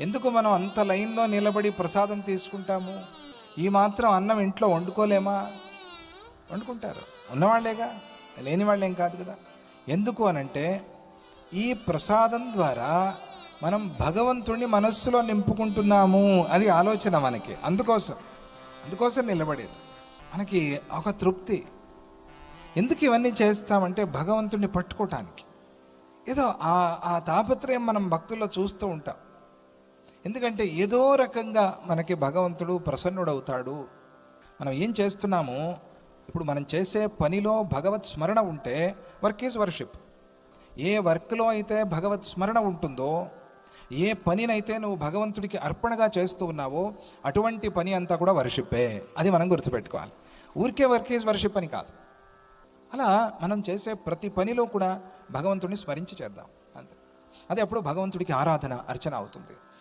ఎందుకు మనం అంత లైన్లో నిలబడి ప్రసాదం తీసుకుంటాము? ఈ మాత్రం అన్నం ఇంట్లో వండుకోలేమా? వండుకుంటారు. ఉన్నవాళ్ళేగా? లేని వాళ్ళేం కాదు కదా. ఎందుకు అనంటే ఈ ప్రసాదం ద్వారా మనం భగవంతుణ్ణి మనస్సులో నింపుకుంటున్నాము అది ఆలోచన మనకి. అందుకోసం. అందుకోసం నిలబడేది. మనకి ఒక తృప్తి. ఎందుకు ఇవన్నీ చేస్తామంటే భగవంతుణ్ణి పట్టుకోవటానికి ఏదో ఆ ఆ తాపత్రయం మనం భక్తుల్లో చూస్తూ ఉంటాం. ఎందుకంటే ఏదో రకంగా మనకి భగవంతుడు ప్రసన్నుడవుతాడు. మనం ఏం చేస్తున్నామో? ఇప్పుడు మనం చేసే పనిలో భగవత్ స్మరణ ఉంటే వర్క్ ఈజ్ వర్షిప్. ఏ వర్క్లో అయితే భగవత్ స్మరణ ఉంటుందో ఏ పనినైతే నువ్వు భగవంతుడికి అర్పణగా చేస్తూ ఉన్నావో అటువంటి పని అంతా కూడా వర్షిప్పే. అది మనం గుర్తుపెట్టుకోవాలి. ఊరికే వర్క్ ఈజ్ వర్షిప్ అని కాదు. అలా మనం చేసే ప్రతి పనిలో కూడా భగవంతుడిని స్మరించి చేద్దాం. అంతే. అది అప్పుడు భగవంతుడికి ఆరాధన అర్చన అవుతుంది.